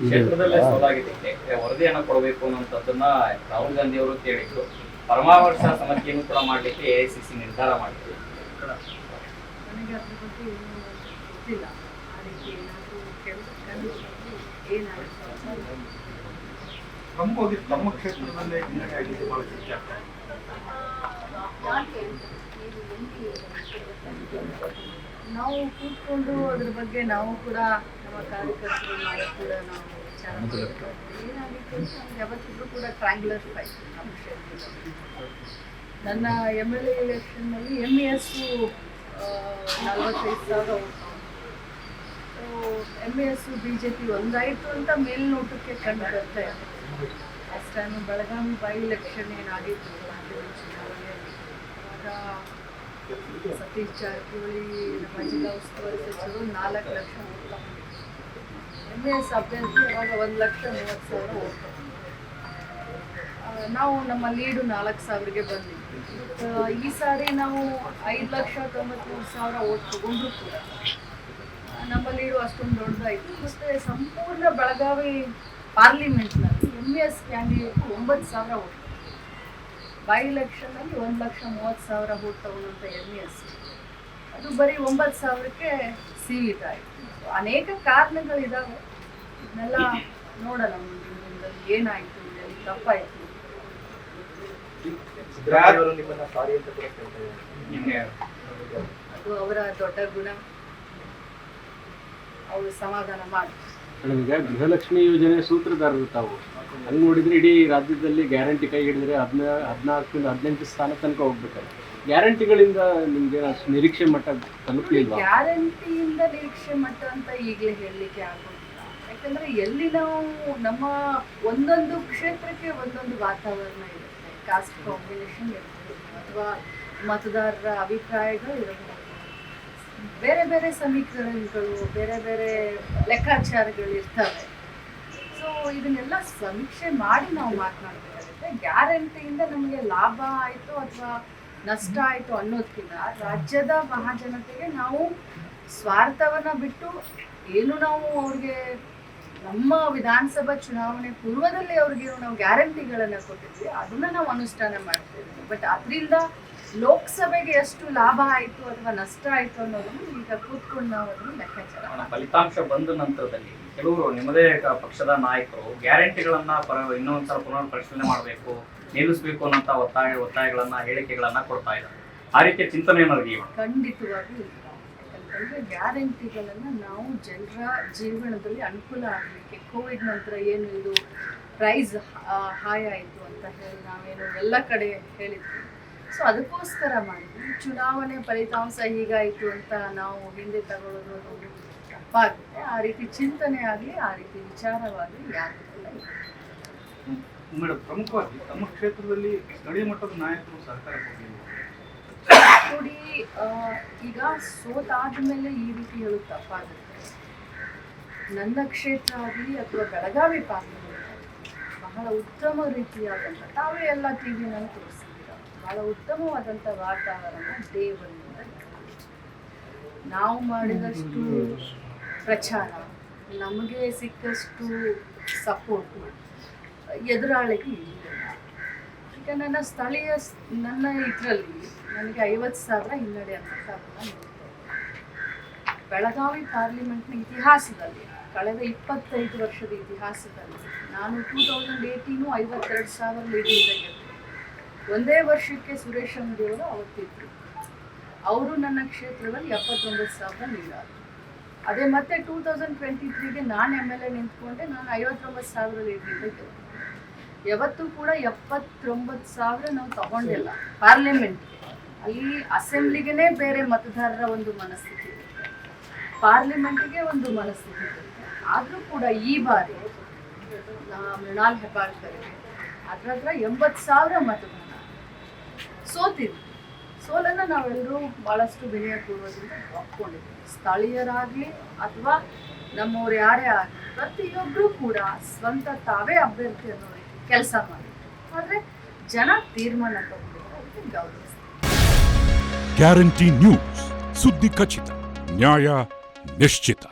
ಕ್ಷೇತ್ರದಲ್ಲೇ ಸೋಲಾಗಿದ್ದಕ್ಕೆ ವರದಿಯನ್ನು ಕೊಡಬೇಕು ಅನ್ನುವಂಥದ್ದನ್ನ ರಾಹುಲ್ ಗಾಂಧಿ ಅವರು ಕೇಳಿದ್ರು. ಪರಮಾವರ್ಷ ಸಮಸ್ಯೆಯನ್ನು ಕೂಡ ಮಾಡಲಿಕ್ಕೆ ಎ ಐ ಸಿ ಸಿ ನಿರ್ಧಾರ ಮಾಡಿದೆ ಪ್ರಮುಖವಾಗಿ ತಮ್ಮ ಕ್ಷೇತ್ರದಲ್ಲೇ ಬಹಳ ಚರ್ಚೆ ಆಗ್ತಾ ಇದೆ. ನಾವು ಕೂತ್ಕೊಂಡು ಅದ್ರ ಬಗ್ಗೆ ನಾವು ಕೂಡ ನಮ್ಮ ಕಾರ್ಯಕರ್ತರು ನಾವು ಕೂಡ ನಾವು ವಿಚಾರ ಏನಾಗಿತ್ತು ಅಂತ ಯಾವತ್ತಿದ್ರು ಕೂಡ ಟ್ರ್ಯಾಂಗ್ಯುಲರ್ ಫೈಟ್ ನಮ್ಮ ನನ್ನ ಎಂ ಎಲ್ ಎ ಎಲೆಕ್ಷನ್ನಲ್ಲಿ ಎಂ ಎಸ್ಸು ನಲವತ್ತೈದು ಸಾವಿರ so M S B J P ಒಂದಾಯಿತು ಅಂತ ಮೇಲ್ನೋಟಕ್ಕೆ ಕಂಡು ಬರ್ತಾ ಇದೆ. Last time Belagavi by election ಏನಾಗಿತ್ತು? ಸತೀಶ್ ಜಾರಕಿಹೊಳಿ ನಮ್ಮ ಜಿಲ್ಲಾ ಉಸ್ತುವಾರಿ ಸಚಿವರು ನಾಲ್ಕು ಲಕ್ಷ ಎಂ ಎಸ್ ಅಭ್ಯರ್ಥಿ ಅವಾಗ ಒಂದು ಲಕ್ಷ ಮೂವತ್ತು ಸಾವಿರ ಓಟ್ ನಾವು ನಮ್ಮ ಲೀಡು ನಾಲ್ಕು ಸಾವಿರಗೆ ಬಂದಿದ್ವಿ ಈ ಸಾರಿ ನಾವು ಐದು ಲಕ್ಷ ತೊಂಬತ್ಮೂರು ಸಾವಿರ ಓಟ್ ತಗೊಂಡ್ರು ಕೂಡ. ನಮ್ಮ ಲೀಡು ಅಷ್ಟೊಂದು ದೊಡ್ಡದಾಯಿತು. ಮತ್ತೆ ಸಂಪೂರ್ಣ ಬೆಳಗಾವಿ ಪಾರ್ಲಿಮೆಂಟ್ನಲ್ಲಿ ಎಂ ಎಸ್ ಕ್ಯಾಂಡಿಡೇಟ್ ಒಂಬತ್ತು ಸಾವಿರ ಓಟ್ ಬೈ ಎಲೆಕ್ಷನಲ್ಲಿ ಒಂದು ಲಕ್ಷ ಮೂವತ್ತು ಸಾವಿರ ಓಟ್ ತಗೊಂಡಂಥ ಎಂ ಎಸ್ ಅದು ಬರೀ ಒಂಬತ್ತು ಸಾವಿರಕ್ಕೆ ಸೀಮಿತ ಆಯಿತು. ಅನೇಕ ಕಾರಣಗಳಿದ್ದಾವೆ ಇದನ್ನೆಲ್ಲ ನೋಡೋಣ ಮುಂದಿನ ದಿನದಲ್ಲಿ ಏನಾಯಿತು ತಪ್ಪಾಯ್ತು. ಅದು ಅವರ ದೊಡ್ಡ ಗುಣ. ಅವರು ಸಮಾಧಾನ ಮಾಡಿ. ಈಗ ಗೃಹಲಕ್ಷ್ಮಿ ಯೋಜನೆ ಸೂತ್ರಧಾರರು ತಾವು. ಹಂಗೆ ನೋಡಿದ್ರೆ ಇಡೀ ರಾಜ್ಯದಲ್ಲಿ ಗ್ಯಾರಂಟಿ ಕೈ ಹಿಡಿದ್ರೆ ಹದಿನ ಹದಿನಾಲ್ಕರಿಂದ ಹದಿನೆಂಟು ಸ್ಥಾನ ತನಕ ಹೋಗ್ಬೇಕಾದ್ರೆ. ಗ್ಯಾರಂಟಿಗಳಿಂದ ನಿಮ್ಗೆ ಅಷ್ಟು ನಿರೀಕ್ಷೆ ಮಟ್ಟ ತಲುಪಲಿಲ್ಲ ಗ್ಯಾರಂಟಿಯಿಂದ ನಿರೀಕ್ಷೆ ಮಟ್ಟ ಅಂತ ಈಗಲೇ ಹೇಳಲಿಕ್ಕೆ ಆಗೋದಿಲ್ಲ. ಯಾಕಂದ್ರೆ ಎಲ್ಲಿ ನಾವು ನಮ್ಮ ಒಂದೊಂದು ಕ್ಷೇತ್ರಕ್ಕೆ ಒಂದೊಂದು ವಾತಾವರಣ ಇರುತ್ತೆ. ಕಾಸ್ಟ್ ಕಾಂಬಿನೇಷನ್ ಇರುತ್ತೆ ಅಥವಾ ಮತದಾರರ ಅಭಿಪ್ರಾಯಗಳು ಇರಬಹುದು. ಬೇರೆ ಬೇರೆ ಸಮೀಕರಣಗಳು, ಬೇರೆ ಬೇರೆ ಲೆಕ್ಕಾಚಾರಗಳು ಇರ್ತವೆ. ಸೊ ಇದನ್ನೆಲ್ಲ ಸಮೀಕ್ಷೆ ಮಾಡಿ ನಾವು ಮಾತನಾಡಬೇಕಾಗುತ್ತೆ. ಗ್ಯಾರಂಟಿಯಿಂದ ನಮಗೆ ಲಾಭ ಆಯಿತು ಅಥವಾ ನಷ್ಟ ಆಯಿತು ಅನ್ನೋದಕ್ಕಿಂತ ರಾಜ್ಯದ ಮಹಾಜನತೆಗೆ ನಾವು ಸ್ವಾರ್ಥವನ್ನ ಬಿಟ್ಟು ಏನು ನಾವು ಅವ್ರಿಗೆ ನಮ್ಮ ವಿಧಾನಸಭಾ ಚುನಾವಣೆ ಪೂರ್ವದಲ್ಲಿ ಅವ್ರಿಗೆ ನಾವು ಗ್ಯಾರಂಟಿಗಳನ್ನು ಕೊಟ್ಟಿದ್ವಿ, ಅದನ್ನ ನಾವು ಅನುಷ್ಠಾನ ಮಾಡ್ತಿದ್ವಿ ಬಟ್ ಅದರಿಂದ ಲೋಕಸಭೆಗೆ ಎಷ್ಟು ಲಾಭ ಆಯಿತು ಅಥವಾ ನಷ್ಟ ಆಯಿತು ಅನ್ನೋದನ್ನು ಈಗ ಕೂತ್ಕೊಂಡು ನಾವು ಅದನ್ನು ಲೆಕ್ಕಾಚಾರ ಫಲಿತಾಂಶ ಬಂದ ನಂತರದಲ್ಲಿ ಕೆಲವರು ನಿಮ್ಮದೇ ಪಕ್ಷದ ನಾಯಕರು ಗ್ಯಾರಂಟಿಗಳನ್ನ ಪರ ಇನ್ನೊಂದ್ಸಲ ಪುನರ್ ಪರಿಶೀಲನೆ ಮಾಡಬೇಕು ನಿಲ್ಲಿಸಬೇಕು ಅನ್ನೋಂಥ ಒತ್ತಾಯ ಒತ್ತಾಯಗಳನ್ನ ಹೇಳಿಕೆಗಳನ್ನ ಕೊಡ್ತಾ ಇದ್ದಾರೆ. ಆ ರೀತಿಯ ಚಿಂತನೆ ಏನಾದ್ರು? ಖಂಡಿತವಾಗಿ ಯಾಕಂತಂದ್ರೆ ಗ್ಯಾರಂಟಿಗಳನ್ನು ನಾವು ಜನರ ಜೀವನದಲ್ಲಿ ಅನುಕೂಲ ಆಗಲಿಕ್ಕೆ ಕೋವಿಡ್ ನಂತರ ಏನು ಇದು ಪ್ರೈಸ್ ಹಾಯ್ ಆಯಿತು ಅಂತ ಹೇಳಿ ನಾವೇನು ಎಲ್ಲ ಕಡೆ ಹೇಳಿದ್ವಿ. ಸೊ ಅದಕ್ಕೋಸ್ಕರ ಮಾಡಿ. ಚುನಾವಣೆ ಫಲಿತಾಂಶ ಹೀಗಾಯಿತು ಅಂತ ನಾವು ಹಿಂದೆ ತಗೊಳ್ಳೋದು ಅದು ತಪ್ಪಾಗುತ್ತೆ. ಆ ರೀತಿ ಚಿಂತನೆ ಆಗಲಿ ಆ ರೀತಿ ವಿಚಾರವಾಗಲಿ ಯಾರಿಗೂ ಇಲ್ಲ. ಮೇಡಮ್ ಪ್ರಮುಖವಾಗಿ ತಮ್ಮ ಕ್ಷೇತ್ರದಲ್ಲಿ ಸ್ಥಳೀಯ ಮಟ್ಟದ ನಾಯಕರು ಸಹಕಾರ ನೋಡಿ ಈಗ ಸೋತಾದ ಮೇಲೆ ಈ ರೀತಿ ಹೇಳೋದು ತಪ್ಪಾಗುತ್ತೆ. ನನ್ನ ಕ್ಷೇತ್ರ ಆಗಲಿ ಅಥವಾ ಬೆಳಗಾವಿ ಪಾರ್ಲಿಮೆಂಟ್ ಬಹಳ ಉತ್ತಮ ರೀತಿಯಾದಂಥ ತಾವೇ ಎಲ್ಲ ಟಿ ವಿನಲ್ಲಿ ತೋರಿಸಿದ್ದೀರ. ಬಹಳ ಉತ್ತಮವಾದಂಥ ವಾತಾವರಣ ದೇವರಿಂದ ನಾವು ಮಾಡಿದಷ್ಟು ಪ್ರಚಾರ, ನಮಗೆ ಸಿಕ್ಕಷ್ಟು ಸಪೋರ್ಟ್ ಎದುರಾಳಿಗೆ ಈಗ ನನ್ನ ಸ್ಥಳೀಯ ನನ್ನ ಇದರಲ್ಲಿ ನನಗೆ ಐವತ್ತು ಸಾವಿರ ಹಿನ್ನಡೆ ಅಂತ ಬೆಳಗಾವಿ ಪಾರ್ಲಿಮೆಂಟ್ನ ಇತಿಹಾಸದಲ್ಲಿ, ಕಳೆದ ಇಪ್ಪತ್ತೈದು ವರ್ಷದ ಇತಿಹಾಸದಲ್ಲಿ ನಾನು ಟೂ ತೌಸಂಡ್ ಏಯ್ಟೀನು ಐವತ್ತೆರಡು ಸಾವಿರ ಲೀಡಿಂದ ಒಂದೇ ವರ್ಷಕ್ಕೆ ಸುರೇಶ್ ಅಂಗಡಿಯವರು ಅವತ್ತಿದ್ರು ಅವರು ನನ್ನ ಕ್ಷೇತ್ರದಲ್ಲಿ ಎಪ್ಪತ್ತೊಂಬತ್ತು ಸಾವಿರ ನೀಡಿದ್ರು ಅದೇ ಮತ್ತೆ ಟೂ ತೌಸಂಡ್ ಟ್ವೆಂಟಿ ತ್ರೀಗೆ ನಾನು ಎಂ ಎಲ್ ಎ ನಿಂತ್ಕೊಂಡೆ, ನಾನು ಐವತ್ತೊಂಬತ್ತು ಸಾವಿರ ಲೀಡಿಂದ ಗೆದ್ದೆ ಯಾವತ್ತೂ ಕೂಡ ಎಪ್ಪತ್ತೊಂಬತ್ತು ಸಾವಿರ ನಾವು ತಗೊಂಡಿಲ್ಲ. ಪಾರ್ಲಿಮೆಂಟ್ಗೆ ಅಲ್ಲಿ ಅಸೆಂಬ್ಲಿಗೆನೇ ಬೇರೆ ಮತದಾರರ ಒಂದು ಮನಸ್ಥಿತಿ ಪಾರ್ಲಿಮೆಂಟ್ಗೆ ಒಂದು ಮನಸ್ಥಿತಿ ಆದರೂ ಕೂಡ ಈ ಬಾರಿ ಮೃಣಾಲ್ ಹೆಬ್ಬಾಳ್ಕರ್ಗೆ ಅದ್ರ ಹತ್ರ ಎಂಬತ್ತು ಸಾವಿರ ಮತದಾನ ಸೋತಿದ್ವಿ ಸೋಲನ್ನು ನಾವೆಲ್ಲರೂ ಭಾಳಷ್ಟು ಬೆಲೆಯ ಪೂರ್ವದಿಂದ ಒಪ್ಕೊಂಡಿದ್ದೀವಿ. ಸ್ಥಳೀಯರಾಗಲಿ ಅಥವಾ ನಮ್ಮವ್ರು ಯಾರೇ ಆಗಲಿ ಪ್ರತಿಯೊಬ್ಬರೂ ಕೂಡ ಸ್ವಂತ ತಾವೇ ಅಭ್ಯರ್ಥಿ ಅನ್ನೋ ಕೆಲಸ ಮಾಡಿದ್ರು ಆದರೆ ಜನ ತೀರ್ಮಾನ ತಗೊಂಡಿದ್ದಾರೆ ಗೌರವಿಸ್ತೀವಿ ಗ್ಯಾರಂಟಿ ನ್ಯೂಸ್. ಸುದ್ದಿ ಖಚಿತ, ನ್ಯಾಯ ನಿಶ್ಚಿತ.